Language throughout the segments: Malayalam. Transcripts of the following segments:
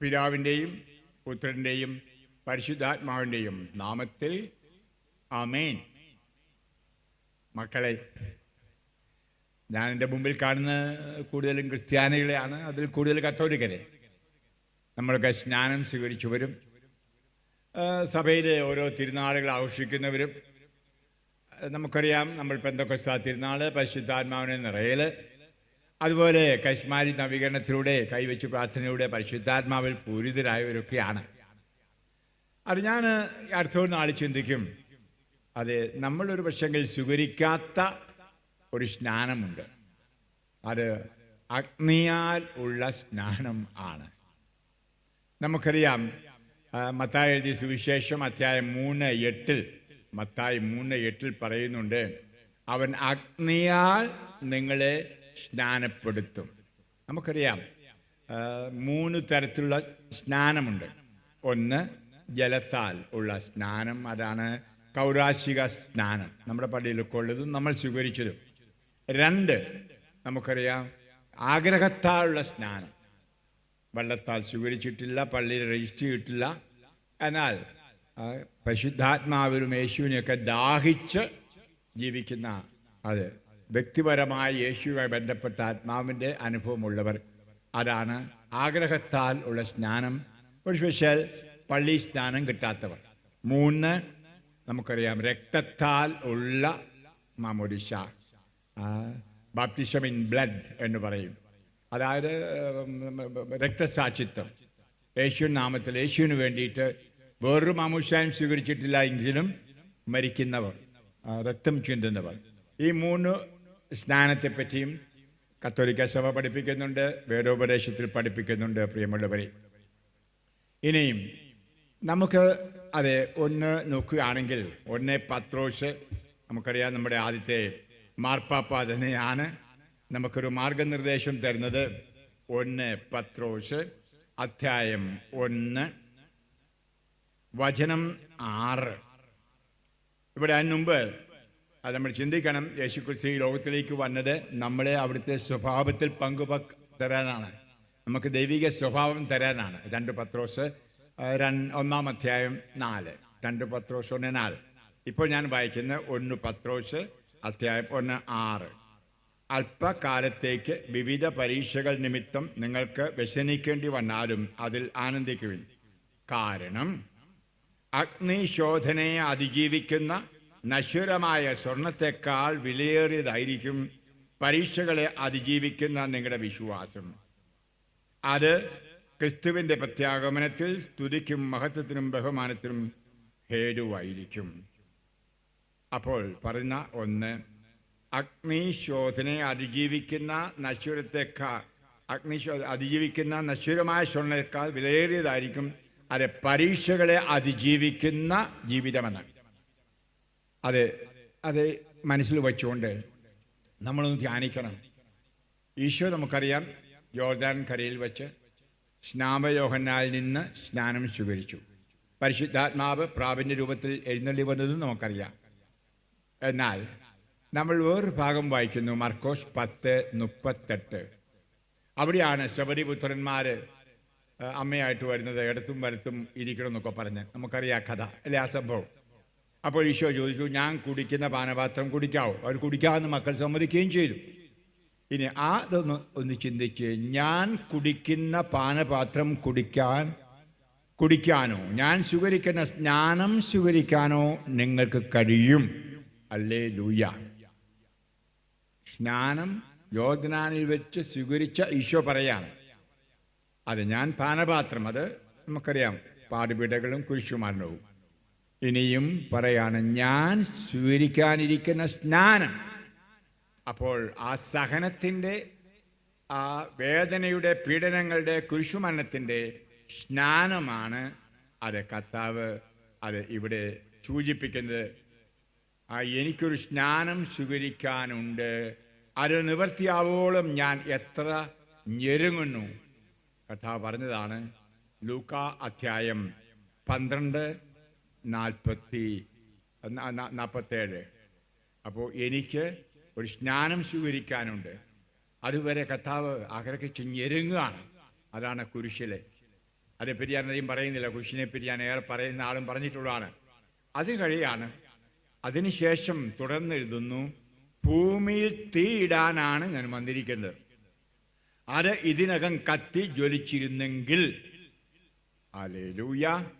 പിതാവിന്റെയും പുത്രന്റെയും പരിശുദ്ധാത്മാവിന്റെയും നാമത്തിൽ അമേൻ മക്കളെ ഞാൻ എന്റെ മുമ്പിൽ കാണുന്ന കൂടുതലും ക്രിസ്ത്യാനികളെയാണ് അതിൽ കൂടുതൽ കത്തോലിക്കരെ. നമ്മളൊക്കെ സ്നാനം സ്വീകരിച്ചവരും സഭയിലെ ഓരോ തിരുനാളുകൾ ആഘോഷിക്കുന്നവരും. നമുക്കറിയാം നമ്മൾ പെന്തക്കൊസ്ത തിരുനാൾ പരിശുദ്ധാത്മാവിനെ നിറയൽ അതുപോലെ കശ്മാരി നവീകരണത്തിലൂടെ കൈവച്ച് പ്രാർത്ഥനയിലൂടെ പരിശുദ്ധാത്മാവിൽ പൂരിതരായവരൊക്കെയാണ്. അത് ഞാൻ അടുത്തൊരു നാൾ ചിന്തിക്കും. അത് നമ്മളൊരു പക്ഷെങ്കിൽ സ്വീകരിക്കാത്ത ഒരു സ്നാനമുണ്ട്. അത് അഗ്നിയാൽ ഉള്ള സ്നാനം ആണ്. നമുക്കറിയാം മത്തായ എഴുതിയ സുവിശേഷം അധ്യായം മൂന്ന് എട്ടിൽ മത്തായി മൂന്ന് എട്ടിൽ പറയുന്നുണ്ട് അവൻ അഗ്നിയാൽ നിങ്ങളെ സ്നാനപ്പെടുത്തും. നമുക്കറിയാം മൂന്ന് തരത്തിലുള്ള സ്നാനമുണ്ട്. ഒന്ന് ജലത്താൽ ഉള്ള സ്നാനം അതാണ് കൗരാശിക സ്നാനം. നമ്മുടെ പള്ളിയിലൊക്കെ ഉള്ളതും നമ്മൾ സ്വീകരിച്ചതും. രണ്ട് നമുക്കറിയാം ആഗ്രഹത്താലുള്ള സ്നാനം. വെള്ളത്താൽ സ്വീകരിച്ചിട്ടില്ല പള്ളിയിൽ രജിസ്റ്റർ ചെയ്തിട്ടില്ല. എന്നാൽ പരിശുദ്ധാത്മാവിലും യേശുവിനെയൊക്കെ ദാഹിച്ച് ജീവിക്കുന്ന അത്. വ്യക്തിപരമായ യേശുവുമായി ബന്ധപ്പെട്ട ആത്മാവിന്റെ അനുഭവമുള്ളവർ. അതാണ് ആഗ്രഹത്താൽ ഉള്ള സ്നാനം. ഒരു സ്പെഷ്യൽ പള്ളി സ്നാനം കിട്ടാത്തവർ. മൂന്ന് നമുക്കറിയാം രക്തത്താൽ ഉള്ള മാമോദിശ ബാപ്റ്റിസം ഇൻ ബ്ലഡ് എന്ന് പറയും. അതായത് രക്തസാക്ഷിത്വം. യേശു നാമത്തിൽ യേശുവിന് വേണ്ടിയിട്ട് വേറൊരു മാമൂഷായും സ്വീകരിച്ചിട്ടില്ല എങ്കിലും മരിക്കുന്നവർ രക്തം ചിന്തുന്നവർ ഈ മൂന്ന് സ്നാനത്തെപ്പറ്റിയും കത്തോലിക്ക സഭ പഠിപ്പിക്കുന്നുണ്ട് വേദോപദേശത്തിൽ പഠിപ്പിക്കുന്നുണ്ട് പ്രിയമുള്ളവരെ. ഇനിയും നമുക്ക് അതെ ഒന്ന് നോക്കുകയാണെങ്കിൽ ഒന്ന് പത്രോസ് നമുക്കറിയാം നമ്മുടെ ആദ്യത്തെ മാർപ്പാപ്പ തന്നെയാണ്. നമുക്കൊരു മാർഗനിർദ്ദേശം തരുന്നത് ഒന്ന് പത്രോസ് അധ്യായം ഒന്ന് വചനം ആറ്. ഇവിടെ അതിന് മുമ്പ് അത് നമ്മൾ ചിന്തിക്കണം. യേശുക്രിസ്തു ഈ ലോകത്തിലേക്ക് വന്നത് നമ്മളെ അവിടുത്തെ സ്വഭാവത്തിൽ പങ്കുപക് തരാനാണ്. നമുക്ക് ദൈവിക സ്വഭാവം തരാനാണ്. രണ്ട് പത്രോസ് ഒന്നാം അധ്യായം നാല്. രണ്ട് പത്രോസ് ഒന്ന് നാല്. ഇപ്പോൾ ഞാൻ വായിക്കുന്ന ഒന്ന് പത്രോസ് അധ്യായം ഒന്ന് ആറ്. അല്പകാലത്തേക്ക് വിവിധ പരീക്ഷകൾ നിമിത്തം നിങ്ങൾക്ക് വ്യസനിക്കേണ്ടി വന്നാലും അതിൽ ആനന്ദിക്കുവിൻ. കാരണം അഗ്നിശോധനയെ അതിജീവിക്കുന്ന നശ്വരമായ സ്വർണത്തെക്കാൾ വിലയേറിയതായിരിക്കും പരീക്ഷകളെ അതിജീവിക്കുന്ന നിങ്ങളുടെ വിശ്വാസം. അത് ക്രിസ്തുവിന്റെ പ്രത്യാഗമനത്തിൽ സ്തുതിക്കും മഹത്വത്തിനും ബഹുമാനത്തിനും ഹേതുവായിരിക്കും. അപ്പോൾ പറയുന്ന ഒന്ന് അഗ്നിശോധനയെ അതിജീവിക്കുന്ന നശ്വരത്തെക്കാൾ അഗ്നിശോ അതിജീവിക്കുന്ന നശ്വരമായ സ്വർണത്തേക്കാൾ വിലയേറിയതായിരിക്കും. അത് പരീക്ഷകളെ അതിജീവിക്കുന്ന ജീവിതമെന്ന്. അത് അത് മനസ്സിൽ വെച്ചുകൊണ്ട് നമ്മളൊന്ന് ധ്യാനിക്കണം. ഈശോ നമുക്കറിയാം ജോർദാൻ കരയിൽ വെച്ച് സ്നാപയോഹന്നാലിൽ നിന്ന് സ്നാനം സ്വീകരിച്ചു. പരിശുദ്ധാത്മാവ് പ്രാവിന്റെ രൂപത്തിൽ എഴുന്നള്ളി വന്നതും നമുക്കറിയാം. എന്നാൽ നമ്മൾ വേറൊരു ഭാഗം വായിക്കുന്നു മർക്കോസ് പത്ത് മുപ്പത്തെട്ട്. അവിടെയാണ് ശബരിപുത്രന്മാർ അമ്മയായിട്ട് വരുന്നത് ഇടത്തും വലത്തും ഇരിക്കണം എന്നൊക്കെ പറഞ്ഞ്. നമുക്കറിയാം കഥ അല്ലെ ആ സംഭവം? അപ്പോൾ ഈശോ ചോദിച്ചു ഞാൻ കുടിക്കുന്ന പാനപാത്രം കുടിക്കാവോ? അവർ കുടിക്കാമെന്ന് മക്കൾ സമ്മതിക്കുകയും ചെയ്തു. ഇനി ആ ഇതൊന്ന് ഒന്ന് ചിന്തിച്ച് ഞാൻ കുടിക്കുന്ന പാനപാത്രം കുടിക്കാൻ കുടിക്കാനോ? ഞാൻ സ്വീകരിക്കുന്ന സ്നാനം സ്വീകരിക്കാനോ നിങ്ങൾക്ക് കഴിയും. അല്ലേ ലൂയ സ്നാനം യോജനാനിൽ വെച്ച് സ്വീകരിച്ച ഈശോ പറയാണ് അത് ഞാൻ പാനപാത്രം അത് നമുക്കറിയാം പാടുപിടകളും കുരിശുമരണവും ഇനിയും പറയാണ് ഞാൻ സ്വീകരിക്കാനിരിക്കുന്ന സ്നാനം. അപ്പോൾ ആ സഹനത്തിന്റെ ആ വേദനയുടെ പീഡനങ്ങളുടെ കുരിശുമരണത്തിന്റെ സ്നാനമാണ് അത് കർത്താവ് അത് ഇവിടെ സൂചിപ്പിക്കുന്നത്. ആ എനിക്കൊരു സ്നാനം സ്വീകരിക്കാനുണ്ട്. അത് നിവർത്തിയാവോളം ഞാൻ എത്ര ഞെരുങ്ങുന്നു. കർത്താവ് പറഞ്ഞതാണ് ലൂക്ക അധ്യായം പന്ത്രണ്ട് നാൽപ്പത്തി നാൽപ്പത്തേഴ് അപ്പോൾ എനിക്ക് ഒരു സ്നാനം സ്വീകരിക്കാനുണ്ട്. അതുവരെ കർത്താവ് ആഗ്രഹിച്ച് ഞെരുങ്ങുകയാണ് അതാണ് കുരിശിലെ. അതേപ്പറ്റി ഞാൻ അധികം പറയുന്നില്ല. കുരിശിനെപ്പറ്റി ഞാൻ ഏറെ പറയുന്ന ആളും പറഞ്ഞിട്ടുള്ളതാണ്. അത് കഴിയാണ്. അതിനുശേഷം തുടർന്ന് എഴുതുന്നു ഭൂമിയിൽ തീയിടാനാണ് ഞാൻ വന്നിരിക്കുന്നത്. അത് ഇതിനകം കത്തി ജ്വലിച്ചിരുന്നെങ്കിൽ. അലേലൂയ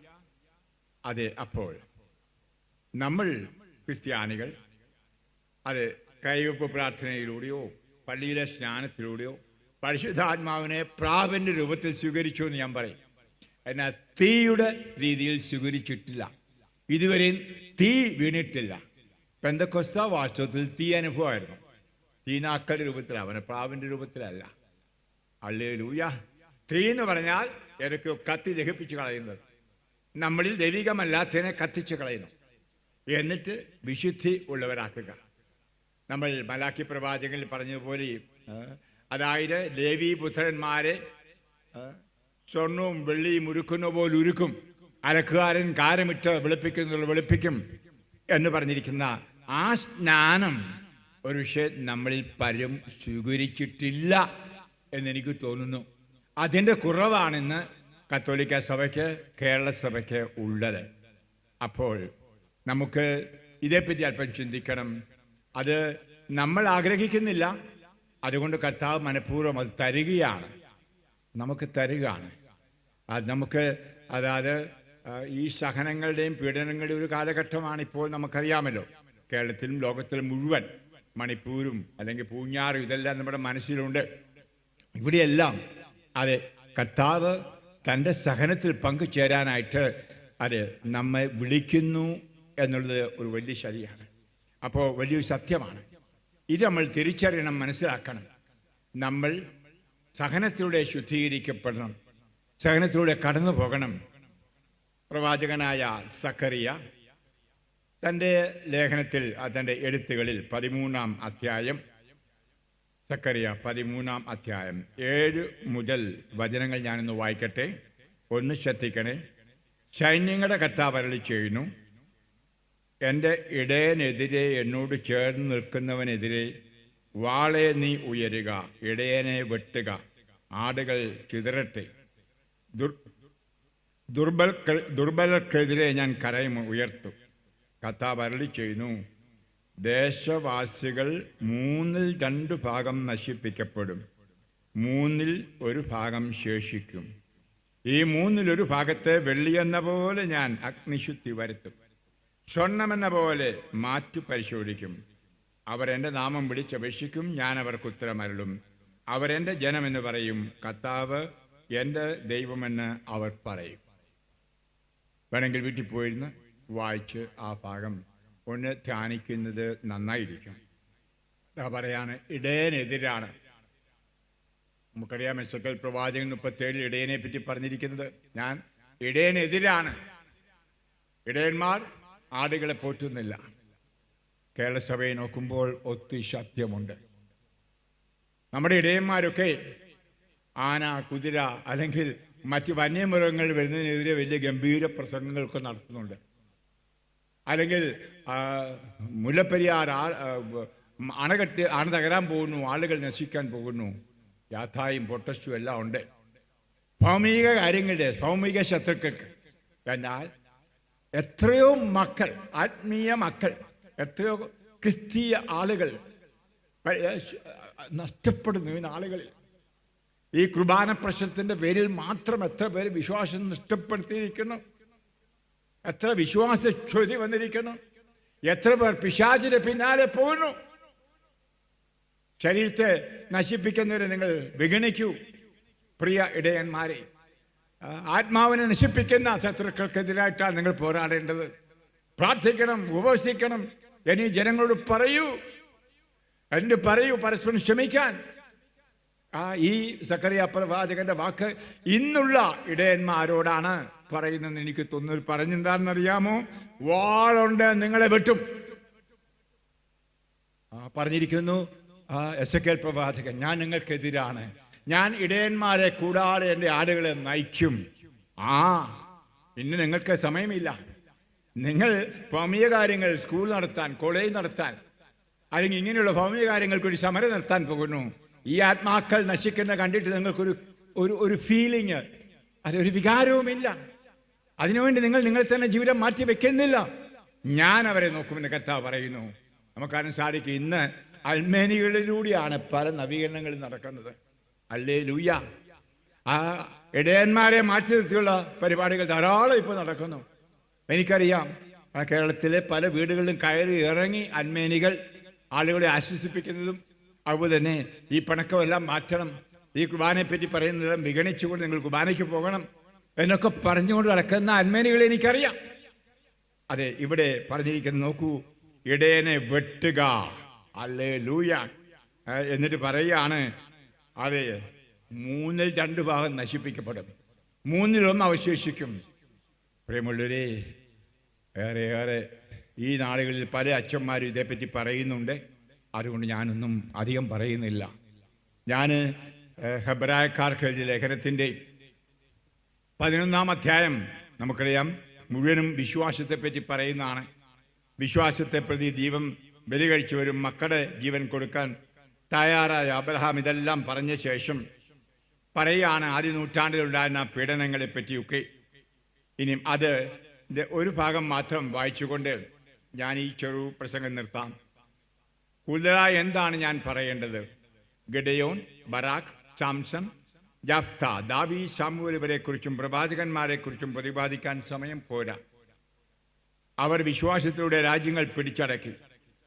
അതെ അപ്പോൾ നമ്മൾ ക്രിസ്ത്യാനികൾ അത് കൈവപ്പ് പ്രാർത്ഥനയിലൂടെയോ പള്ളിയിലെ സ്നാനത്തിലൂടെയോ പരിശുദ്ധാത്മാവിനെ പ്രാവിന്റെ രൂപത്തിൽ സ്വീകരിച്ചു എന്ന് ഞാൻ പറയും. എന്നാൽ തീയുടെ രീതിയിൽ സ്വീകരിച്ചിട്ടില്ല. ഇതുവരെയും തീ വീണിട്ടില്ല. പെന്തക്കൊസ്ത വാസ്തവത്തിൽ തീ അനുഭവമായിരുന്നു. തീനാക്കളുടെ രൂപത്തിൽ അവനെ പ്രാവിന്റെ രൂപത്തിലല്ല. അല്ലേ ലൂയ തീ എന്ന് പറഞ്ഞാൽ എനിക്ക് കത്തി ദഹിപ്പിച്ച് കളയുന്നത്. നമ്മളിൽ ദൈവികമല്ലാത്തതിനെ കത്തിച്ച് കളയുന്നു. എന്നിട്ട് വിശുദ്ധി ഉള്ളവരാക്കുക. നമ്മൾ മലാക്കി പ്രവാചകനിൽ പറഞ്ഞതുപോലെ അതായത് ദേവി പുത്രന്മാരെ സ്വർണവും വെള്ളിയും ഉരുക്കുന്ന പോലെ ഉരുക്കും. അലക്കുകാരൻ കാരമിട്ട് വെളുപ്പിക്കുന്ന വെളുപ്പിക്കും എന്ന് പറഞ്ഞിരിക്കുന്ന ആ സ്നാനം ഒരു പക്ഷേ നമ്മളിൽ പലരും സ്വീകരിച്ചിട്ടില്ല എന്നെനിക്ക് തോന്നുന്നു. അതിന്റെ കുറവാണിന്ന് കത്തോലിക്ക സഭയ്ക്ക് കേരള സഭയ്ക്ക് ഉള്ളത്. അപ്പോൾ നമുക്ക് ഇതേപ്പറ്റി അല്പം ചിന്തിക്കണം. അത് നമ്മൾ ആഗ്രഹിക്കുന്നില്ല. അതുകൊണ്ട് കർത്താവ് മനഃപൂർവം അത് തരികയാണ്. നമുക്ക് തരികയാണ്. അത് നമുക്ക് അതായത് ഈ സഹനങ്ങളുടെയും പീഡനങ്ങളുടെയും ഒരു കാലഘട്ടമാണ് ഇപ്പോൾ നമുക്കറിയാമല്ലോ. കേരളത്തിലും ലോകത്തിലും മുഴുവൻ മണിപ്പൂരും അല്ലെങ്കിൽ പൂഞ്ഞാറും ഇതെല്ലാം നമ്മുടെ മനസ്സിലുണ്ട്. ഇവിടെയെല്ലാം അതെ കർത്താവ് തന്റെ സഹനത്തിൽ പങ്കുചേരാനായിട്ട് അത് നമ്മെ വിളിക്കുന്നു എന്നുള്ളത് ഒരു വലിയ ശരിയാണ്. അപ്പോൾ വലിയൊരു സത്യമാണ്. ഇത് നമ്മൾ തിരിച്ചറിയണം മനസ്സിലാക്കണം. നമ്മൾ സഹനത്തിലൂടെ ശുദ്ധീകരിക്കപ്പെടണം സഹനത്തിലൂടെ കടന്നു പോകണം. പ്രവാചകനായ സക്കറിയ തന്റെ ലേഖനത്തിൽ തന്റെ എഴുത്തുകളിൽ പതിമൂന്നാം അധ്യായം സക്കറിയ പതിമൂന്നാം അധ്യായം. ഏഴ് മുതൽ വചനങ്ങൾ ഞാനൊന്ന് വായിക്കട്ടെ. ഒന്ന് ശ്രദ്ധിക്കണേ. സൈന്യങ്ങളുടെ കർത്താവ് അരളി ചെയ്യുന്നു എന്റെ ഇടയനെതിരെ എന്നോട് ചേർന്ന് നിൽക്കുന്നവനെതിരെ വാളെ നീ ഉയരുക ഇടയനെ വെട്ടുക ആടുകൾ ചിതറട്ടെ. ദുർ ദുർബൽ ദുർബലർക്കെതിരെ ഞാൻ കരയും ഉയർത്തും. കർത്താവ് അരളി ചെയ്യുന്നു ദേശവാസികൾ മൂന്നിൽ രണ്ട് ഭാഗം നശിപ്പിക്കപ്പെടും. മൂന്നിൽ ഒരു ഭാഗം ശേഷിക്കും. ഈ മൂന്നിലൊരു ഭാഗത്തെ വെള്ളിയെന്ന പോലെ ഞാൻ അഗ്നിശുദ്ധി വരുത്തും. സ്വർണമെന്ന പോലെ മാറ്റു പരിശോധിക്കും. അവരെന്റെ നാമം വിളിച്ചപേക്ഷിക്കും ഞാൻ അവർക്ക് ഉത്തരമരുളും. അവരെന്റെ ജനമെന്ന് പറയും കർത്താവ് എന്റെ ദൈവമെന്ന് അവർ പറയും. വേണമെങ്കിൽ വീട്ടിൽ പോയിരുന്ന് വായിച്ച് ആ ഭാഗം ഒന്ന് ധ്യാനിക്കുന്നത് നന്നായിരിക്കും. അതാ പറയാണ് ഇടയനെതിരാണ് നമുക്കറിയാം എസക്കൽ പ്രവാചകൻ മുപ്പത്തേഴിൽ ഇടയനെ പറ്റി പറഞ്ഞിരിക്കുന്നത് ഞാൻ ഇടയനെതിരാണ് ഇടയന്മാർ ആടുകളെ പോറ്റുന്നില്ല. കേരളസഭയെ നോക്കുമ്പോൾ ഒത്തി സത്യമുണ്ട് നമ്മുടെ ഇടയന്മാരൊക്കെ ആന കുതിര അല്ലെങ്കിൽ മറ്റ് വന്യമൃഗങ്ങൾ വരുന്നതിനെതിരെ വലിയ ഗംഭീര പ്രസംഗങ്ങളൊക്കെ നടത്തുന്നുണ്ട്. അല്ലെങ്കിൽ മുല്ലപ്പെരിയാർ അണകെട്ട് അണ തകരാൻ പോകുന്നു ആളുകൾ നശിക്കാൻ പോകുന്നു. യാഥായും പൊട്ടസ്റ്റും എല്ലാം ഉണ്ട്. ഭൗമിക കാര്യങ്ങളുടെ ഭൗമിക ശത്രുക്കൾക്ക്. എന്നാൽ എത്രയോ മക്കൾ ആത്മീയ മക്കൾ എത്രയോ ക്രിസ്തീയ ആളുകൾ നഷ്ടപ്പെടുന്നു ഈ നാളുകളിൽ ഈ കുർബാന പ്രശ്നത്തിന്റെ പേരിൽ മാത്രം എത്ര പേര് വിശ്വാസം നഷ്ടപ്പെടുത്തിയിരിക്കുന്നു? എത്ര വിശ്വാസച്യുതി വന്നിരിക്കുന്നു? എത്ര പേർ പിശാചിന്റെ പിന്നാലെ പോകുന്നു ശരീരത്തെ നശിപ്പിക്കുന്നവരെ നിങ്ങൾ വിഗണിക്കൂ പ്രിയ ഇടയന്മാരെ. ആത്മാവിനെ നശിപ്പിക്കുന്ന ശത്രുക്കൾക്കെതിരായിട്ടാണ് നിങ്ങൾ പോരാടേണ്ടത്. പ്രാർത്ഥിക്കണം ഉപവസിക്കണം. ഇനി ജനങ്ങളോട് പറയൂ. എന്നിട്ട് പറയൂ പരസ്പരം ക്ഷമിക്കാൻ. ഈ സക്കറിയ പ്രവാചകന്റെ വാക്ക് ഇന്നുള്ള ഇടയന്മാരോടാണ്. പറയുന്നതെന്ന് എനിക്ക് തോന്നുന്നു. പറഞ്ഞെന്താണെന്നറിയാമോ? വാളുണ്ട് നിങ്ങളെ വെട്ടും. പറഞ്ഞിരിക്കുന്നു. ആ എസ് കെ പ്രവാചകൻ ഞാൻ നിങ്ങൾക്കെതിരാണ്. ഞാൻ ഇടയന്മാരെ കൂടാതെ എന്റെ ആടുകളെ നയിക്കും. ആ ഇന്ന് നിങ്ങൾക്ക് സമയമില്ല. നിങ്ങൾ ഭൗമിക കാര്യങ്ങൾ സ്കൂൾ നടത്താൻ കോളേജ് നടത്താൻ അല്ലെങ്കിൽ ഇങ്ങനെയുള്ള ഭൗമിക കാര്യങ്ങൾക്ക് ഒരു സമരം നടത്താൻ പോകുന്നു. ഈ ആത്മാക്കൾ നശിക്കുന്ന കണ്ടിട്ട് നിങ്ങൾക്കൊരു ഒരു ഒരു ഫീലിങ് അതൊരു വികാരവുമില്ല. അതിനുവേണ്ടി നിങ്ങൾ നിങ്ങൾ തന്നെ ജീവിതം മാറ്റി വെക്കുന്നില്ല. ഞാൻ അവരെ നോക്കുമെന്ന് കർത്താവ് പറയുന്നു. നമുക്കറിയാൻ സാധിക്കും. ഇന്ന് അൽമേനികളിലൂടെയാണ് പല നവീകരണങ്ങളും നടക്കുന്നത്. അല്ലേ ലൂയ ആ ഇടയന്മാരെ മാറ്റി നിർത്തിയുള്ള പരിപാടികൾ ധാരാളം ഇപ്പോൾ നടക്കുന്നു. എനിക്കറിയാം കേരളത്തിലെ പല വീടുകളിലും കയറി ഇറങ്ങി അന്മേനികൾ ആളുകളെ ആശ്വസിപ്പിക്കുന്നതും അതുപോലെ തന്നെ ഈ പണക്കമെല്ലാം മാറ്റണം. ഈ കുർബാനയെ പറ്റി പറയുന്നതെല്ലാം വിഗണിച്ചുകൊണ്ട് നിങ്ങൾ കുർബാനയ്ക്ക് പോകണം. എന്നൊക്കെ പറഞ്ഞുകൊണ്ട് നടക്കുന്ന അന്മേനികളെ എനിക്കറിയാം. അതെ ഇവിടെ പറഞ്ഞിരിക്കുന്നത് നോക്കൂ ഇടയനെ വെട്ടുക. അല്ലേ ലൂയ എന്നിട്ട് പറയുകയാണ് അതെ മൂന്നിൽ രണ്ട് ഭാഗം നശിപ്പിക്കപ്പെടും. മൂന്നിലൊന്ന് അവശേഷിക്കും. പ്രിയമുള്ളവരെ ഏറെ ഏറെ ഈ നാളുകളിൽ പല അച്ഛന്മാരും ഇതേപ്പറ്റി പറയുന്നുണ്ട്. അതുകൊണ്ട് ഞാനൊന്നും അധികം പറയുന്നില്ല. ഞാൻ ഹെബ്രായക്കാർക്ക് എഴുതിയ ലേഖനത്തിന്റെ പതിനൊന്നാം അധ്യായം നമുക്കറിയാം. മുഴുവനും വിശ്വാസത്തെപ്പറ്റി പറയുന്നതാണ്. വിശ്വാസത്തെ പ്രതി ദൈവം ബലി കഴിച്ചവരും മക്കളുടെ ജീവൻ കൊടുക്കാൻ തയ്യാറായ അബ്രഹാം ഇതെല്ലാം പറഞ്ഞ ശേഷം പറയുകയാണ് ആദ്യ നൂറ്റാണ്ടിലുണ്ടായിരുന്ന പീഡനങ്ങളെ പറ്റിയൊക്കെ ഇനി അത് ഒരു ഭാഗം മാത്രം വായിച്ചുകൊണ്ട് ഞാൻ ഈ ചെറു പ്രസംഗം നിർത്താം. കൂടുതലായി എന്താണ് ഞാൻ പറയേണ്ടത്? Gideon Barak Samson Jephthah David Samuel ഇവരെക്കുറിച്ചും പ്രവാചകന്മാരെക്കുറിച്ചും പ്രതിപാദിക്കാൻ സമയം പോരാ. അവർ വിശ്വാസത്തിലൂടെ രാജ്യങ്ങൾ പിടിച്ചടക്കി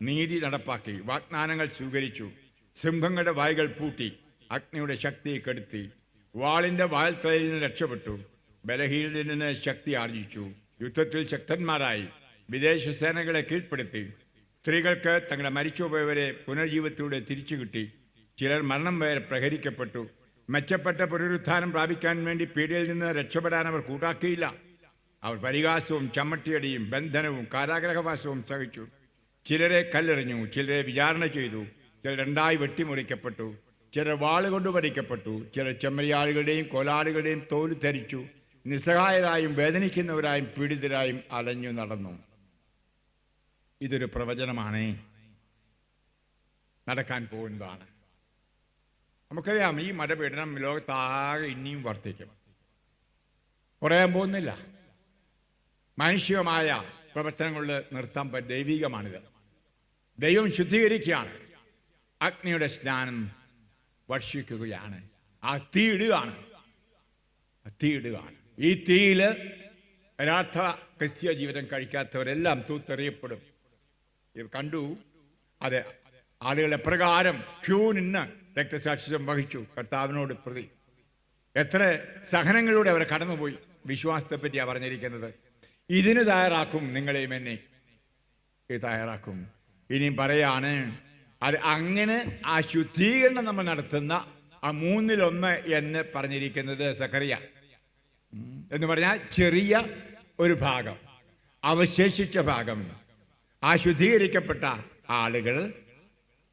നീതി നടപ്പാക്കി വാഗ്ദാനങ്ങൾ സ്വീകരിച്ചു സിംഹങ്ങളുടെ വായ്കൾ പൂട്ടി അഗ്നിയുടെ ശക്തിയെ കെടുത്തി വാളിന്റെ വാൽത്തലയിൽ നിന്ന് രക്ഷപ്പെട്ടു ബലഹീനതയിൽ നിന്ന് ശക്തി ആർജിച്ചു യുദ്ധത്തിൽ ശക്തന്മാരായി വിദേശ സേനകളെ കീഴ്പ്പെടുത്തി സ്ത്രീകൾക്ക് തങ്ങളുടെ മരിച്ചുപോയവരെ പുനർജീവിതത്തിലൂടെ തിരിച്ചു കിട്ടി ചിലർ മരണം വരെ പ്രഹരിക്കപ്പെട്ടു മെച്ചപ്പെട്ട പുനരുത്ഥാനം പ്രാപിക്കാൻ വേണ്ടി പീഡയിൽ നിന്ന് രക്ഷപ്പെടാൻ അവർ കൂട്ടാക്കിയില്ല. അവർ പരിഹാസവും ചമ്മട്ടിയടിയും ബന്ധനവും കാരാഗ്രഹവാസവും സഹിച്ചു. ചിലരെ കല്ലെറിഞ്ഞു ചിലരെ വിചാരണ ചെയ്തു ചിലർ രണ്ടായി വെട്ടിമുറിക്കപ്പെട്ടു ചിലർ വാളുകൊണ്ട് വരിക്കപ്പെട്ടു ചിലർ ചെമ്മരിയാളുകളുടെയും കോലാളുകളുടെയും തോൽ ധരിച്ചു നിസ്സഹായരായും വേദനിക്കുന്നവരായും പീഡിതരായും അലഞ്ഞു നടന്നു. ഇതൊരു പ്രവചനമാണ്. നടക്കാൻ പോകുന്നതാണ്. നമുക്കറിയാം ഈ മതപീഡനം ലോകത്താകെ ഇനിയും വർദ്ധിക്കും. കുറയാൻ പോകുന്നില്ല. മാനുഷികമായ പ്രവർത്തനങ്ങളിൽ നിർത്താൻ ദൈവികമാണിത്. ദൈവം ശുദ്ധീകരിക്കുകയാണ്. അഗ്നിയുടെ സ്നാനം വർഷിക്കുകയാണ് ആ തീ ഇടുകയാണ്. തീ ഇടുകയാണ്. ഈ തീയിൽ യഥാർത്ഥ ക്രിസ്തീയ ജീവിതം കഴിക്കാത്തവരെല്ലാം തൂത്തെറിയപ്പെടും. കണ്ടു? അതെ. ആളുകൾ എപ്രകാരം ക്യൂ നിന്ന് രക്തസാക്ഷിത്വം വഹിച്ചു. കർത്താവിനോട് പ്രതി. എത്ര സഹനങ്ങളിലൂടെ അവർ കടന്നുപോയി. വിശ്വാസത്തെ പറ്റിയാണ് പറഞ്ഞിരിക്കുന്നത്. ഇതിന് തയ്യാറാക്കും നിങ്ങളെയും എന്നെ. തയ്യാറാക്കും. ഇനിയും പറയാണ് അത് അങ്ങനെ ആ ശുദ്ധീകരണം നമ്മൾ നടത്തുന്ന ആ മൂന്നിലൊന്ന് എന്ന് പറഞ്ഞിരിക്കുന്നത് സക്കറിയ എന്ന് പറഞ്ഞാൽ ചെറിയ ഒരു ഭാഗം അവശേഷിച്ച ഭാഗം ആ ശുദ്ധീകരിക്കപ്പെട്ട ആളുകൾ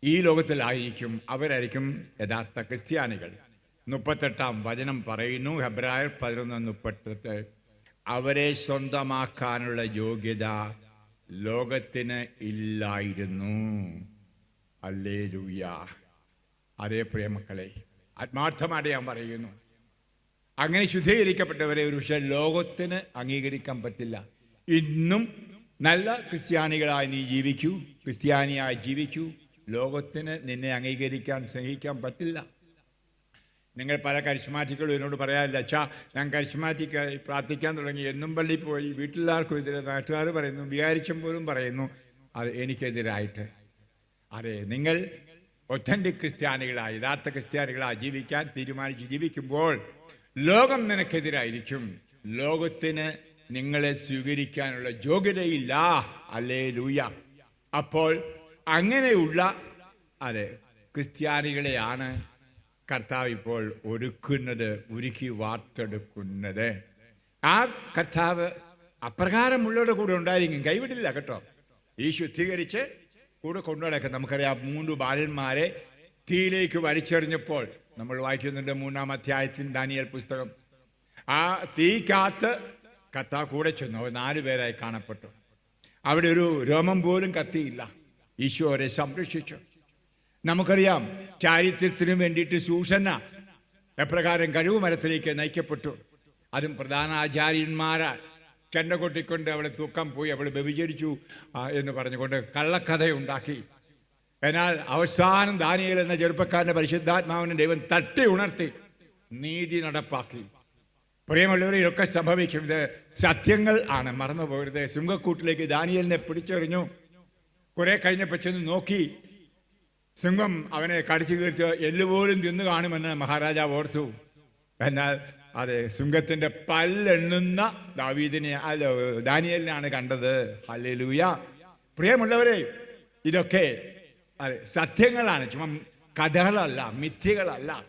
ഈ ലോകത്തിലായിരിക്കും അവരായിരിക്കും യഥാർത്ഥ ക്രിസ്ത്യാനികൾ. മുപ്പത്തെട്ടാം വചനം പറയുന്നു ഹെബ്രായർ പതിനൊന്ന് മുപ്പത്തെട്ട് അവരെ സ്വന്തമാക്കാനുള്ള യോഗ്യത ലോകത്തിന് ഇല്ലായിരുന്നു. അല്ലേ അതേ പ്രിയമക്കളെ ആത്മാർത്ഥമായിട്ട് ഞാൻ പറയുന്നു അങ്ങനെ ശുദ്ധീകരിക്കപ്പെട്ടവരെ ഒരു പക്ഷേ ലോകത്തിന് അംഗീകരിക്കാൻ പറ്റില്ല. ഇന്നും നല്ല ക്രിസ്ത്യാനികളായി നീ ജീവിക്കൂ ക്രിസ്ത്യാനിയായി ജീവിക്കൂ ലോകത്തിന് നിന്നെ അംഗീകരിക്കാൻ സ്നേഹിക്കാൻ പറ്റില്ല. നിങ്ങൾ പല കരിസ്മാറ്റിക്കളും എന്നോട് പറയാറില്ല അച്ഛാ ഞാൻ കരിസ്മാറ്റിക്കായി പ്രാർത്ഥിക്കാൻ തുടങ്ങി. എന്നും പള്ളി പോയി. വീട്ടിലാർക്കും എതിരെ നാട്ടുകാർ പറയുന്നു. വിചാരിച്ചും പോലും പറയുന്നു അത് എനിക്കെതിരായിട്ട്. അതെ നിങ്ങൾ ഒത്തന്റിക് ക്രിസ്ത്യാനികളായി യഥാർത്ഥ ക്രിസ്ത്യാനികളായി ജീവിക്കാൻ തീരുമാനിച്ച് ജീവിക്കുമ്പോൾ ലോകം നിനക്കെതിരായിരിക്കും. ലോകത്തിന് നിങ്ങളെ സ്വീകരിക്കാനുള്ള യോഗ്യതയില്ല. അല്ലേ ലൂയ അപ്പോൾ അങ്ങനെയുള്ള അതെ ക്രിസ്ത്യാനികളെയാണ് കർത്താവ് ഇപ്പോൾ ഒരുക്കുന്നത് ഒരുക്കി വാർത്തെടുക്കുന്നത്. ആ കർത്താവ് അപ്രകാരമുള്ളവരുടെ കൂടെ ഉണ്ടായിരിക്കും. കൈവിടില്ല കേട്ടോ. ഈ ശുദ്ധീകരിച്ച് കൂടെ കൊണ്ടുനടക്കും. നമുക്കറിയാം മൂന്ന് ബാലന്മാരെ തീയിലേക്ക് വലിച്ചെറിഞ്ഞപ്പോൾ നമ്മൾ വായിക്കുന്നുണ്ട് മൂന്നാം അധ്യായത്തിൽ ദാനിയൽ പുസ്തകം. ആ തീക്കകത്ത് കർത്താവ് കൂടെ ചെന്നു. നാല് പേരായി കാണപ്പെട്ടു. അവിടെ ഒരു രോമം പോലും കത്തിയില്ല. ഈശോ അവരെ സംരക്ഷിച്ചു. നമുക്കറിയാം ചാരിത്രത്തിനു വേണ്ടിയിട്ട് സൂസന്ന എപ്രകാരം കഴിവ് മരത്തിലേക്ക് നയിക്കപ്പെട്ടു. അതും പ്രധാന ആചാര്യന്മാരാ ചെണ്ട കൊട്ടിക്കൊണ്ട് അവളെ തൂക്കം പോയി അവൾ വ്യഭിചരിച്ചു എന്ന് പറഞ്ഞുകൊണ്ട് കള്ളക്കഥയുണ്ടാക്കി. എന്നാൽ അവസാനം ദാനിയൽ എന്ന ചെറുപ്പക്കാരന്റെ പരിശുദ്ധാത്മാവിനെ ദൈവം തട്ടി ഉണർത്തി നീതി നടപ്പാക്കി. പ്രിയമുള്ളവരെ ഇതൊക്കെ സംഭവിക്കും. ഇത് സത്യങ്ങൾ ആണ്. മറന്നു പോകരുത് സിംഹക്കൂട്ടിലേക്ക് ദാനിയലിനെ പിടിച്ചെറിഞ്ഞു. കുറെ കഴിഞ്ഞപ്പോൾ ചെന്ന് നോക്കി. സിംഹം അവനെ കടിച്ചു കീർത്ത് എല്ലുപോലും തിന്നു കാണുമെന്ന് മഹാരാജാവ് ഓർത്തു. എന്നാൽ അതെ സിംഹത്തിന്റെ പല്ലെണ്ണുന്ന ദാവീദിനെ അല്ല ദാനിയലിനാണ് കണ്ടത്. ഹല്ലേലൂയ. പ്രിയമുള്ളവരെ ഇതൊക്കെ അതെ സത്യങ്ങളാണ്. ചുമ്മാ കഥകളല്ല മിഥ്യകളല്ല.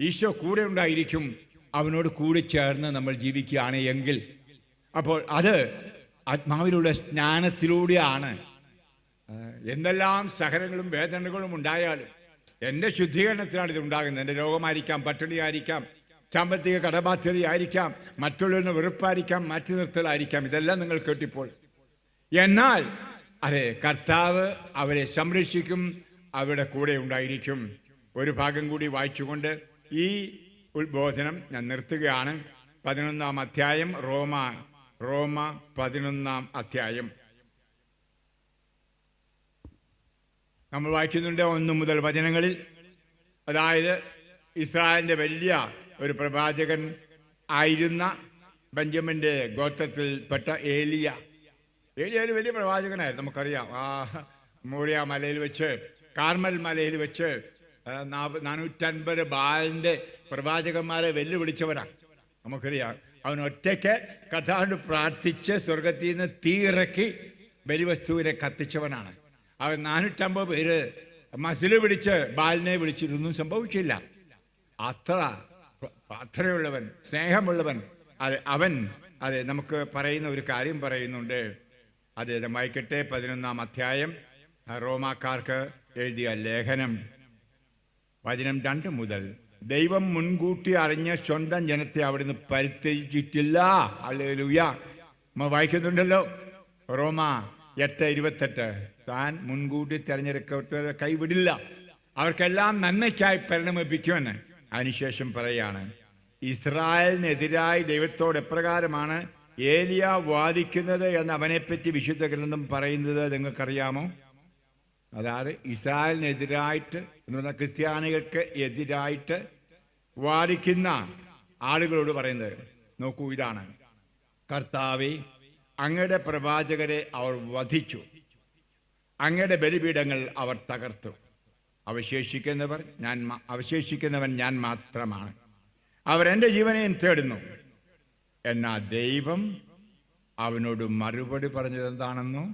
ഈശോ കൂടെ ഉണ്ടായിരിക്കും അവനോട് കൂടി ചേർന്ന് നമ്മൾ ജീവിക്കുകയാണ് എങ്കിൽ. അപ്പോൾ അത് ആത്മാവിലുള്ള സ്നാനത്തിലൂടെയാണ് എന്തെല്ലാം സഹനങ്ങളും വേദനകളും ഉണ്ടായാലും എന്റെ ശുദ്ധീകരണത്തിലാണ് ഇത് ഉണ്ടാകുന്നത്. എന്റെ രോഗമായിരിക്കാം പട്ടിണിയായിരിക്കാം സാമ്പത്തിക കടബാധ്യതയായിരിക്കാം മറ്റുള്ളവരുടെ വെറുപ്പായിരിക്കാം മാറ്റി നിർത്തലായിരിക്കാം. ഇതെല്ലാം നിങ്ങൾ കേട്ടിപ്പോൾ. എന്നാൽ അതെ കർത്താവ് അവരെ സംരക്ഷിക്കും അവരുടെ കൂടെ ഉണ്ടായിരിക്കും. ഒരു ഭാഗം കൂടി വായിച്ചുകൊണ്ട് ഈ ഉത്ബോധനം ഞാൻ നിർത്തുകയാണ്. പതിനൊന്നാം അധ്യായം റോമ റോമ പതിനൊന്നാം അധ്യായം. നമ്മൾ വായിക്കുന്നുണ്ട് ഒന്നു മുതൽ വചനങ്ങളിൽ. അതായത് ഇസ്രായേലിന്റെ വലിയ ഒരു പ്രവാചകൻ ആയിരുന്ന ബെഞ്ചമിന്റെ ഗോത്രത്തിൽപ്പെട്ട ഏലിയ. ഏലിയ ഒരു വലിയ പ്രവാചകനായിരുന്നു നമുക്കറിയാം. ആ മോറിയ മലയിൽ വെച്ച് കാർമൽ മലയിൽ വെച്ച് നാനൂറ്റൻപത് ബാലിന്റെ പ്രവാചകന്മാരെ വെല്ലുവിളിച്ചവനാണ് നമുക്കറിയാം അവൻ ഒറ്റയ്ക്ക് കഥാണ്ട് പ്രാർത്ഥിച്ച് സ്വർഗത്തിൽ നിന്ന് തീയിറക്കി ബലിവസ്തുവിനെ കത്തിച്ചവനാണ്. അവൻ നാനൂറ്റമ്പത് പേര് മസിൽ പിടിച്ച് ബാലിനെ വിളിച്ചിട്ടൊന്നും സംഭവിച്ചില്ല. അത്ര അത്രയുള്ളവൻ സ്നേഹമുള്ളവൻ അത് അവൻ അതെ നമുക്ക് പറയുന്ന ഒരു കാര്യം പറയുന്നുണ്ട്. അതെ വായിക്കട്ടെ പതിനൊന്നാം അധ്യായം റോമാക്കാർക്ക് എഴുതിയ ലേഖനം. വചനം രണ്ട് മുതൽ ദൈവം മുൻകൂട്ടി അറിഞ്ഞ സ്വന്തം ജനത്തെ അവിടുന്ന് പരിത്യജിച്ചിട്ടില്ല. അല്ലേലൂയ നമ്മൾ വായിക്കുന്നുണ്ടല്ലോ. റോമ എട്ട് ഇരുപത്തെട്ട്. താൻ മുൻകൂട്ടി തിരഞ്ഞെടുക്കപ്പെട്ടവരെ കൈവിടില്ല. അവർക്കെല്ലാം നന്മയ്ക്കായി പരിണമിപ്പിക്കുമെന്ന് അതിനുശേഷം പറയാണ്. ഇസ്രായേലിനെതിരായി ദൈവത്തോട് എപ്രകാരമാണ് ഏലിയ വാദിക്കുന്നത് എന്ന് അവനെപ്പറ്റി വിശുദ്ധ ഗ്രന്ഥം പറയുന്നത് നിങ്ങൾക്കറിയാമോ? അതായത് ഇസ്രായേലിനെതിരായിട്ട് എന്ന് പറഞ്ഞാൽ ക്രിസ്ത്യാനികൾക്ക് എതിരായിട്ട് വാദിക്കുന്ന ആളുകളോട് പറയുന്നത്. നോക്കൂ ഇതാണ്. കർത്താവെ അങ്ങയുടെ പ്രവാചകരെ അവർ വധിച്ചു. അങ്ങയുടെ ബലിപീഠങ്ങൾ അവർ തകർത്തു. അവശേഷിക്കുന്നവർ ഞാൻ അവശേഷിക്കുന്നവൻ ഞാൻ മാത്രമാണ്. അവരെന്റെ ജീവനെയും തേടുന്നു. എന്നാൽ ദൈവം അവനോട് മറുപടി പറഞ്ഞത് എന്താണെന്നോ?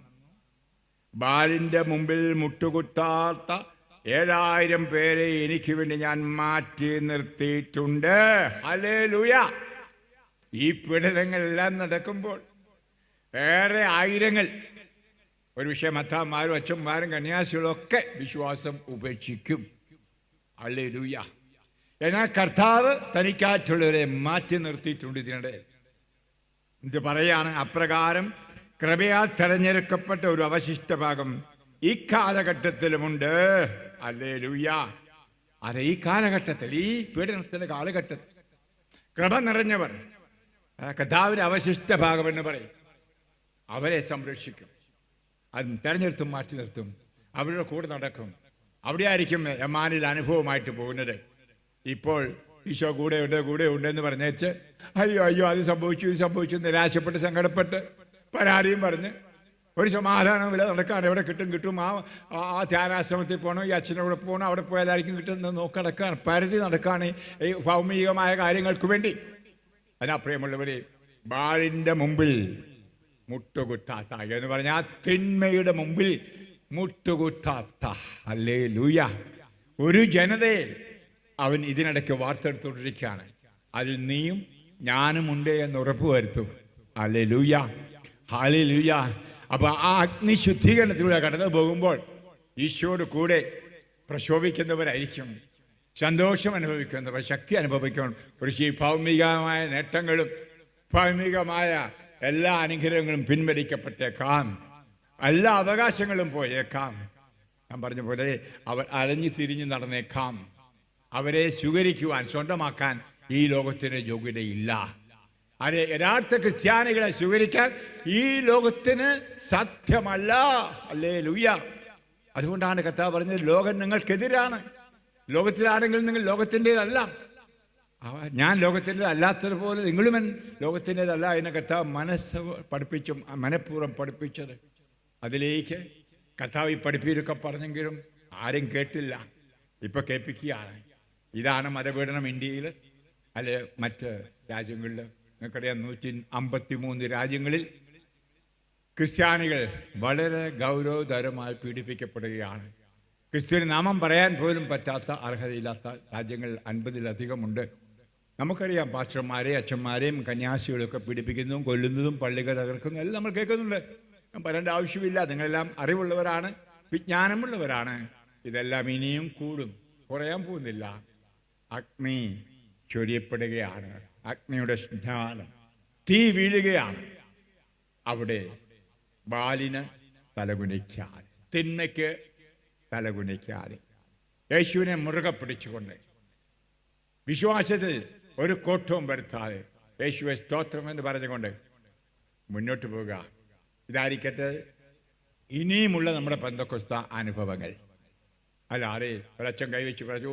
ബാലിന്റെ മുമ്പിൽ മുട്ടുകുത്താത്ത ഏഴായിരം പേരെ എനിക്ക് വേണ്ടി ഞാൻ മാറ്റി നിർത്തിയിട്ടുണ്ട്. അലേ ലുയ ഈ പീഡനങ്ങളെല്ലാം നടക്കുമ്പോൾ വേറെ ആയിരങ്ങൾ. ഒരു വിഷയം അത്താന്മാരും അച്ഛന്മാരും കന്യാസികളും ഒക്കെ വിശ്വാസം ഉപേക്ഷിക്കും. ഹല്ലേലൂയ. എന്നാൽ കർത്താവ് തനിക്കാറ്റുള്ളവരെ മാറ്റി നിർത്തിയിട്ടുണ്ട് ഇതിനിടെ. ഇത് പറയാണ് അപ്രകാരം കൃപയാൽ തെരഞ്ഞെടുക്കപ്പെട്ട ഒരു അവശിഷ്ട ഭാഗം ഈ കാലഘട്ടത്തിലുമുണ്ട്. അല്ലേ ലൂയ്യ അതെ ഈ കാലഘട്ടത്തിൽ ഈ പീഡനത്തിന്റെ കാലഘട്ടത്തിൽ. കൃപ നിറഞ്ഞവർ ആ കഥാവിന്റെ അവശിഷ്ട ഭാഗം എന്ന് പറയും. അവരെ സംരക്ഷിക്കും. അത് തെരഞ്ഞെടുത്തും മാറ്റി നിർത്തും. അവരുടെ കൂടെ നടക്കും. അവിടെ ആയിരിക്കും യമാനിൽ അനുഭവമായിട്ട് പോകുന്നത്. ഇപ്പോൾ ഈശോ കൂടെ ഉണ്ട് കൂടെ ഉണ്ട് എന്ന് പറഞ്ഞേച്ച് അയ്യോ അയ്യോ അത് സംഭവിച്ചു ഇത് സംഭവിച്ചു നിരാശപ്പെട്ട് സങ്കടപ്പെട്ട് പരാതിയും പറഞ്ഞ് ഒരു സമാധാനമില്ല നടക്കാണ് എവിടെ കിട്ടും കിട്ടും. ആ ആ- ധ്യാനാശ്രമത്തിൽ പോകണം ഈ അച്ഛന്റെ കൂടെ പോകണം അവിടെ പോയാലായിരിക്കും കിട്ടുന്നത് നോക്കി നടക്കാണ് പരതി നടക്കാണ് ഈ ഭൗമികമായ കാര്യങ്ങൾക്ക് വേണ്ടി. അതിനാ പ്രിയമുള്ളവരെ മുമ്പിൽ മുട്ടുകുത്താത്ത എന്ന് പറഞ്ഞാൽ ആ തിന്മയുടെ മുമ്പിൽ മുട്ടുകുത്താത്ത. അല്ലേ ലൂയ ഒരു ജനതയെ അവൻ ഇതിനിടയ്ക്ക് വാർത്തെടുത്തുകൊണ്ടിരിക്കുകയാണ്. അതിൽ നീയും ഞാനും ഉണ്ട് എന്ന് ഉറപ്പ് വരുത്തു. അല്ലേ ലൂയ ഹാലേ ലൂയ അപ്പൊ ആ അഗ്നി ശുദ്ധീകരണത്തിലൂടെ കടന്നു പോകുമ്പോൾ ഈശോട് കൂടെ പ്രശോഭിക്കുന്നവരായിരിക്കും. സന്തോഷം അനുഭവിക്കുന്നവർ ശക്തി അനുഭവിക്കണം ഒരു ഭൗമികമായ നേട്ടങ്ങളും ഭൗമികമായ എല്ലാ അനുഗ്രഹങ്ങളും പിൻവലിക്കപ്പെട്ടേക്കാം. എല്ലാ അവകാശങ്ങളും പോയേക്കാം. ഞാൻ പറഞ്ഞ പോലെ അവർ അലഞ്ഞു തിരിഞ്ഞു നടന്നേക്കാം. അവരെ സ്വീകരിക്കുവാൻ സ്വന്തമാക്കാൻ ഈ ലോകത്തിന് യോഗ്യതയില്ല. അതെ യഥാർത്ഥ ക്രിസ്ത്യാനികളെ സ്വീകരിക്കാൻ ഈ ലോകത്തിന് സാധ്യമല്ല. അല്ലേ ലുയ്യ അതുകൊണ്ടാണ് കർത്താവ് പറഞ്ഞത് ലോകം നിങ്ങൾക്കെതിരാണ്. ലോകത്തിലാണെങ്കിൽ നിങ്ങൾ ലോകത്തിന്റെതല്ല. ഞാൻ ലോകത്തിന്റെതല്ലാത്തത് അല്ലാത്തതുപോലെ നിങ്ങളും എൻ ലോകത്തിന്റെതല്ല എന്നെ കർത്താവ് മനസ്സ് പഠിപ്പിച്ചു മനഃപൂർവം പഠിപ്പിച്ചത്. അതിലേക്ക് കർത്താവ് ഈ പഠിപ്പിയിലൊക്കെ പറഞ്ഞെങ്കിലും ആരും കേട്ടില്ല. ഇപ്പം കേൾപ്പിക്കുകയാണ്. ഇതാണ് മതപീഡനം ഇന്ത്യയിൽ അല്ലെ മറ്റ് രാജ്യങ്ങളിൽ. നിങ്ങൾക്കറിയാം നൂറ്റി അമ്പത്തി മൂന്ന് രാജ്യങ്ങളിൽ ക്രിസ്ത്യാനികൾ വളരെ ഗൗരവതരമായി പീഡിപ്പിക്കപ്പെടുകയാണ്. ക്രിസ്ത്യൻ നാമം പറയാൻ പോലും പറ്റാത്ത അർഹതയില്ലാത്ത രാജ്യങ്ങൾ അൻപതിലധികമുണ്ട്. നമുക്കറിയാം പാസ്റ്റർമാരെ അച്ഛന്മാരെയും കന്യാസികളൊക്കെ പീഡിപ്പിക്കുന്നതും കൊല്ലുന്നതും പള്ളികൾ തകർക്കുന്നതും എല്ലാം നമ്മൾ കേൾക്കുന്നുണ്ട്. പറയേണ്ട ആവശ്യമില്ല. നിങ്ങളെല്ലാം അറിവുള്ളവരാണ് വിജ്ഞാനമുള്ളവരാണ്. ഇതെല്ലാം ഇനിയും കൂടും. കുറയാൻ പോകുന്നില്ല. അഗ്നി ചൊരിയപ്പെടുകയാണ്. അഗ്നിയുടെ സ്നാനം തീ വീഴുകയാണ്. അവിടെ ബാലിന് തലകുനിക്കാൻ തിന്മയ്ക്ക് തലകുനിക്കാൻ. യേശുവിനെ മുറുകെ പിടിച്ചുകൊണ്ട് വിശ്വാസത്തിൽ ഒരു കോട്ടവും വരുത്താതെ യേശുവെ സ്തോത്രം എന്ന് പറഞ്ഞുകൊണ്ട് മുന്നോട്ട് പോവുക. ഇതായിരിക്കട്ടെ. ഇനിയുമുള്ള നമ്മുടെ പന്തക്കൊസ്ത അനുഭവങ്ങൾ. അല്ലാതെ ഒരച്ഛൻ കൈവച്ച് പറഞ്ഞു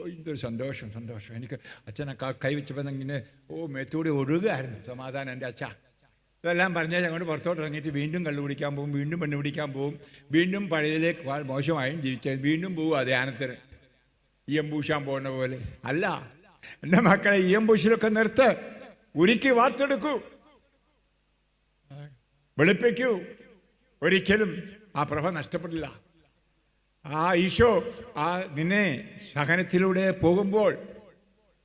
ഓ എന്തൊരു സന്തോഷം സന്തോഷം. എനിക്ക് അച്ഛനെ കൈവച്ചപ്പോൾ ഇങ്ങനെ ഓ മേത്തൂടി ഒഴുകുകയായിരുന്നു സമാധാനം എന്റെ അച്ഛ. ഇതെല്ലാം പറഞ്ഞാൽ അങ്ങോട്ട് പുറത്തോട്ട് ഇറങ്ങിയിട്ട് വീണ്ടും കള്ളു പിടിക്കാൻ പോകും വീണ്ടും പെണ്ണ് പിടിക്കാൻ പോകും വീണ്ടും പഴയതിലേക്ക് മോശമായും ജീവിച്ചാൽ വീണ്ടും പോകും ആ ഈ എംബൂഷാൻ പോകുന്ന പോലെ. അല്ല എന്റെ മക്കളെ ഇയമ്പൂശിലൊക്കെ നിർത്ത്. ഉരുക്കി വാർത്തെടുക്കൂ. വെളുപ്പിക്കൂ. ഒരിക്കലും ആ പ്രഭ നഷ്ടപ്പെടില്ല. ആ ഈശോ ആ നിന്നെ സഹനത്തിലൂടെ പോകുമ്പോൾ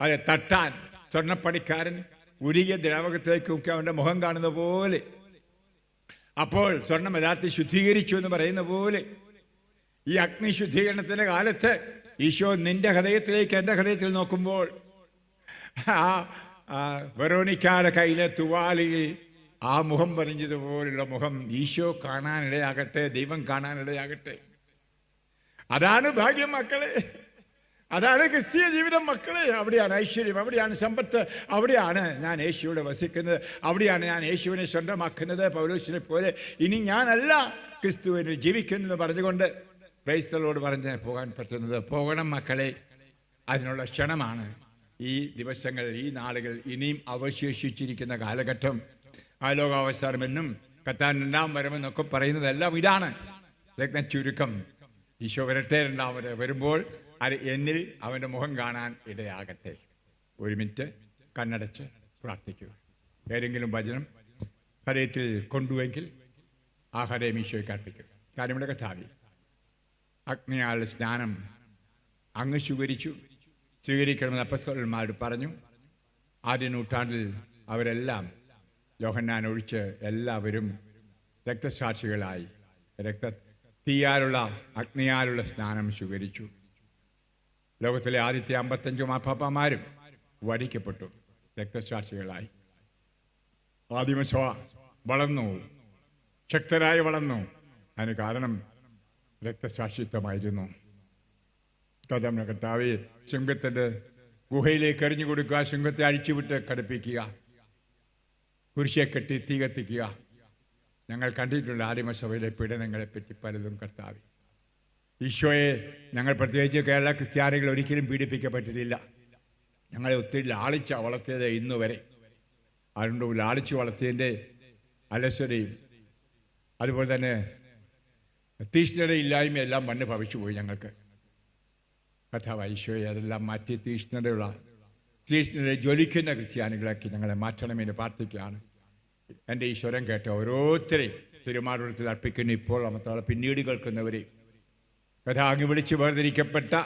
അതെ തട്ടാൻ സ്വർണപ്പണിക്കാരൻ ഉരുകിയ ദ്രാവകത്തിലേക്ക് നോക്കി അവന്റെ മുഖം കാണുന്ന പോലെ. അപ്പോൾ സ്വർണം യഥാർത്ഥ ശുദ്ധീകരിച്ചു എന്ന് പറയുന്ന പോലെ. ഈ അഗ്നി ശുദ്ധീകരണത്തിന്റെ കാലത്ത് ഈശോ നിന്റെ ഹൃദയത്തിലേക്ക് എന്റെ ഹൃദയത്തിൽ നോക്കുമ്പോൾ ആ വെറോനിക്കായുടെ കയ്യിലെ തുവാലിയിൽ ആ മുഖം പറഞ്ഞതുപോലുള്ള മുഖം ഈശോ കാണാനിടയാകട്ടെ ദൈവം കാണാനിടയാകട്ടെ. അതാണ് ഭാഗ്യം മക്കളെ. അതാണ് ക്രിസ്തീയ ജീവിതം മക്കളെ. അവിടെയാണ് ഐശ്വര്യം അവിടെയാണ് സമ്പത്ത് അവിടെയാണ് ഞാൻ യേശുവിടെ വസിക്കുന്നത് അവിടെയാണ് ഞാൻ യേശുവിനെ സ്വന്തമാക്കുന്നത് പൗലോസിനെ പോലെ. ഇനി ഞാനല്ല ക്രിസ്തുവിനെ ജീവിക്കുന്നു പറഞ്ഞുകൊണ്ട് ക്രൈസ്തലോട് പറഞ്ഞ് പോകാൻ പറ്റുന്നത് പോകണം മക്കളെ. അതിനുള്ള ക്ഷണമാണ് ഈ ദിവസങ്ങൾ ഈ നാളുകൾ ഇനിയും അവശേഷിച്ചിരിക്കുന്ന കാലഘട്ടം ആ ലോകാവസാനമെന്നും കത്താൻ രണ്ടാം വരമെന്നൊക്കെ പറയുന്നതെല്ലാം ഇതാണ്. രത്ന ചുരുക്കം. ഈശോ വരട്ടെ രണ്ടാമത് വരുമ്പോൾ അത് എന്നിൽ അവന്റെ മുഖം കാണാൻ ഇടയാകട്ടെ. ഒരു മിനിറ്റ് കണ്ണടച്ച് പ്രാർത്ഥിക്കുക ഏതെങ്കിലും വചനം ഹരയത്തിൽ കൊണ്ടുവെങ്കിൽ ആ ഹരയം ഈശോയ്ക്ക് അർപ്പിക്കുക കാര്യം ഇവിടെ കഥാവി അഗ്നിയാളുടെ സ്നാനം അങ്ങ് സ്വീകരിച്ചു സ്വീകരിക്കണമെന്ന് അപ്പസ്വലന്മാർ പറഞ്ഞു. ആദ്യ നൂറ്റാണ്ടിൽ അവരെല്ലാം യോഹന്നാൻ ഒഴിച്ച് എല്ലാവരും രക്തസാക്ഷികളായി. രക്ത തീയാലുള്ള അഗ്നിയാലുള്ള സ്നാനം സ്വീകരിച്ചു ലോകത്തിലെ ആദ്യത്തെ അമ്പത്തഞ്ചു മാപ്പാപ്പമാരും വടിക്കപ്പെട്ടു രക്തസാക്ഷികളായി. ആദിമസഭ വളർന്നു. ശക്തരായി വളർന്നു. അതിന് കാരണം രക്തസാക്ഷിത്വമായിരുന്നു. കഥം കർത്താവെ സിംഹത്തിന്റെ ഗുഹയിലേക്ക് എറിഞ്ഞു കൊടുക്കുക സിംഹത്തെ അഴിച്ചുവിട്ട് കടുപ്പിക്കുക കുരിശെ കെട്ടി തീ കത്തിക്കുക. ഞങ്ങൾ കണ്ടിട്ടുള്ള ആദിമസഭയിലെ പീഡനങ്ങളെപ്പറ്റി പലതും കർത്താവി. ഈശോയെ ഞങ്ങൾ പ്രത്യേകിച്ച് കേരള ക്രിസ്ത്യാനികൾ ഒരിക്കലും പീഡിപ്പിക്കപ്പെട്ടിട്ടില്ല. ഞങ്ങളെ ഒത്തിരി ലാളിച്ച വളർത്തിയത് ഇന്ന് വരെ അതുകൊണ്ട് ലാളിച്ച് വളർത്തിയതിന്റെ അലസതയും അതുപോലെ തന്നെ തീഷ്ണതയില്ലായ്മയെല്ലാം മണ്ണ് ഭവിച്ചു പോയി ഞങ്ങൾക്ക്. കഥാവ് ഈശോയെ അതെല്ലാം മാറ്റി തീഷ്ണതയുള്ള തീഷ്ണത ജ്വലിക്കുന്ന ക്രിസ്ത്യാനികളാക്കി ഞങ്ങളെ മാറ്റണമെന്ന് പ്രാർത്ഥിക്കുകയാണ്. എന്റെ ഈശ്വരം കേട്ട ഓരോരുത്തരെയും തിരുമാറുടത്തിൽ അർപ്പിക്കുന്നു. ഇപ്പോൾ അമ്മത്തോളം പിന്നീട് കേൾക്കുന്നവരെയും കഥ അങ്ങ് വിളിച്ച് വേർതിരിക്കപ്പെട്ട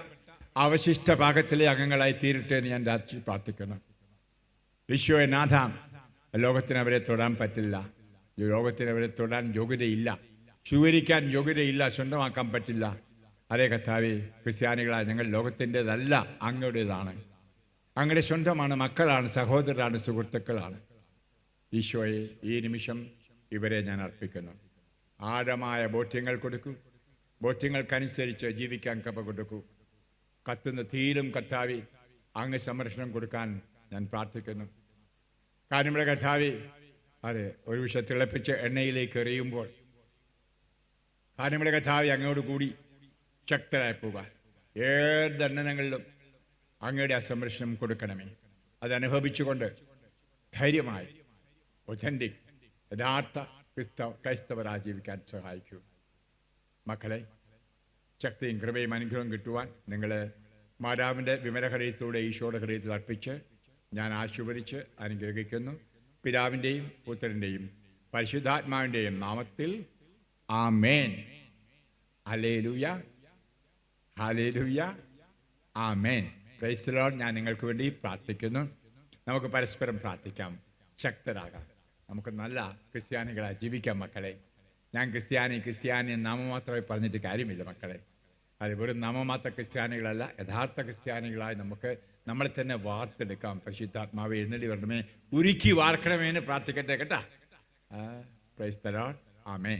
അവശിഷ്ട ഭാഗത്തിലെ അംഗങ്ങളായി തീരട്ടെ എന്ന് ഞാൻ രാത്രി പ്രാർത്ഥിക്കുന്നു. ഈശോയെ നാഥാം ലോകത്തിന് അവരെ തൊടാൻ പറ്റില്ല. ലോകത്തിന് അവരെ തൊടാൻ യോഗ്യതയില്ല. സ്വീകരിക്കാൻ യോഗ്യതയില്ല. സ്വന്തമാക്കാൻ പറ്റില്ല. അതേ കർത്താവെ ക്രിസ്ത്യാനികളായ ഞങ്ങൾ ലോകത്തിന്റെതല്ല അങ്ങയുടേതാണ്. അങ്ങയുടെ സ്വന്തമാണ് മക്കളാണ് സഹോദരരാണ് സുഹൃത്തുക്കളാണ്. ഈശോയെ ഈ നിമിഷം ഇവരെ ഞാൻ അർപ്പിക്കുന്നു. ആഴമായ ബോധ്യങ്ങൾ കൊടുക്കൂ. ബോധ്യങ്ങൾക്കനുസരിച്ച് ജീവിക്കാൻ കപ്പ കൊടുക്കൂ. കത്തുന്ന തീരും കർത്താവി അങ്ങ് സംരക്ഷണം കൊടുക്കാൻ ഞാൻ പ്രാർത്ഥിക്കുന്നു. കാര്യങ്ങളുടെ കഥാവി അതെ ഒരു വിഷം തിളപ്പിച്ച് എണ്ണയിലേക്ക് എറിയുമ്പോൾ കാര്യങ്ങളുടെ കഥാവി അങ്ങോട് കൂടി ശക്തരായി പോകാൻ ഏത് ദണ്ഡനങ്ങളിലും അങ്ങയുടെ ആ സംരക്ഷണം കൊടുക്കണമേ അതനുഭവിച്ചുകൊണ്ട് ധൈര്യമായി ഒഥന്റിക് യഥാർത്ഥ ക്രിസ്തവ ക്രൈസ്തവരായി ജീവിക്കാൻ സഹായിക്കൂ. മക്കളെ ശക്തിയും കൃപയും അനുഗ്രഹം കിട്ടുവാൻ നിങ്ങൾ മാതാവിന്റെ വിമലഹൃദയത്തിലൂടെ ഈശോയുടെ ഹൃദയത്തിൽ അർപ്പിച്ച് ഞാൻ ആശുപരിച്ച് അനുഗ്രഹിക്കുന്നു. പിതാവിന്റെയും പുത്രന്റെയും പരിശുദ്ധാത്മാവിന്റെയും നാമത്തിൽ ആ മേൻ ആമേൻ ഹലേലുയ ആ ആമേൻ ക്രൈസ്തലോട് ഞാൻ നിങ്ങൾക്ക് വേണ്ടി പ്രാർത്ഥിക്കുന്നു. നമുക്ക് പരസ്പരം പ്രാർത്ഥിക്കാം. ശക്തരാകാം. നമുക്ക് നല്ല ക്രിസ്ത്യാനികളായി ജീവിക്കാം മക്കളെ. ഞാൻ ക്രിസ്ത്യാനി ക്രിസ്ത്യാനി നാമമാത്രമായി പറഞ്ഞിട്ട് കാര്യമില്ല മക്കളെ. അത് വെറും നാമമാത്ര ക്രിസ്ത്യാനികളല്ല യഥാർത്ഥ ക്രിസ്ത്യാനികളായി നമുക്ക് നമ്മളെ തന്നെ വാർത്തെടുക്കാം. പരിശുദ്ധാത്മാവ് എഴുന്നള്ളി വരണമേ. ഉരുക്കി വാർക്കണമേ എന്ന് പ്രാർത്ഥിക്കട്ടെ കേട്ടാ. പ്രൈസ്തലോട് ആമേ